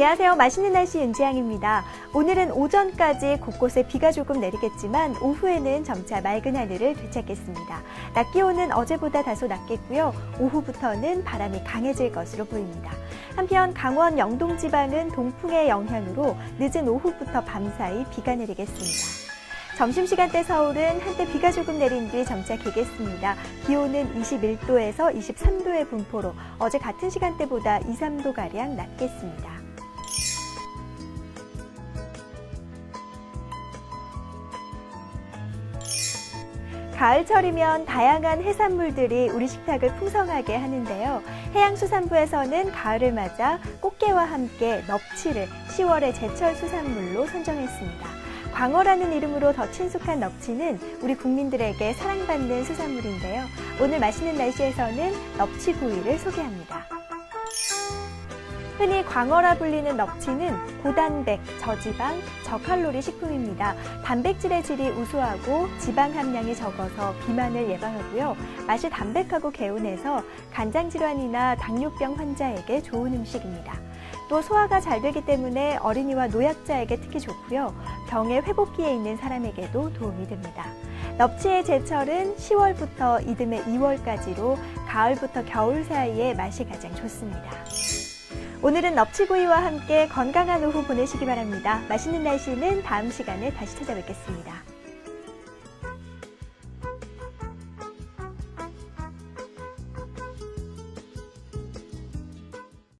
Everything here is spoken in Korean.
안녕하세요. 맛있는 날씨 윤지향입니다. 오늘은 오전까지 곳곳에 비가 조금 내리겠지만 오후에는 점차 맑은 하늘을 되찾겠습니다. 낮 기온은 어제보다 다소 낮겠고요. 오후부터는 바람이 강해질 것으로 보입니다. 한편 강원 영동 지방은 동풍의 영향으로 늦은 오후부터 밤사이 비가 내리겠습니다. 점심시간대 서울은 한때 비가 조금 내린 뒤 점차 개겠습니다. 기온은 21도에서 23도의 분포로 어제 같은 시간대보다 2, 3도가량 낮겠습니다. 가을철이면 다양한 해산물들이 우리 식탁을 풍성하게 하는데요. 해양수산부에서는 가을을 맞아 꽃게와 함께 넙치를 10월의 제철 수산물로 선정했습니다. 광어라는 이름으로 더 친숙한 넙치는 우리 국민들에게 사랑받는 수산물인데요. 오늘 맛있는 날씨에서는 넙치구이를 소개합니다. 흔히 광어라 불리는 넙치는 고단백, 저지방, 저칼로리 식품입니다. 단백질의 질이 우수하고 지방 함량이 적어서 비만을 예방하고요. 맛이 담백하고 개운해서 간장 질환이나 당뇨병 환자에게 좋은 음식입니다. 또 소화가 잘 되기 때문에 어린이와 노약자에게 특히 좋고요. 병의 회복기에 있는 사람에게도 도움이 됩니다. 넙치의 제철은 10월부터 이듬해 2월까지로 가을부터 겨울 사이에 맛이 가장 좋습니다. 오늘은 넙치구이와 함께 건강한 오후 보내시기 바랍니다. 맛있는 날씨는 다음 시간에 다시 찾아뵙겠습니다.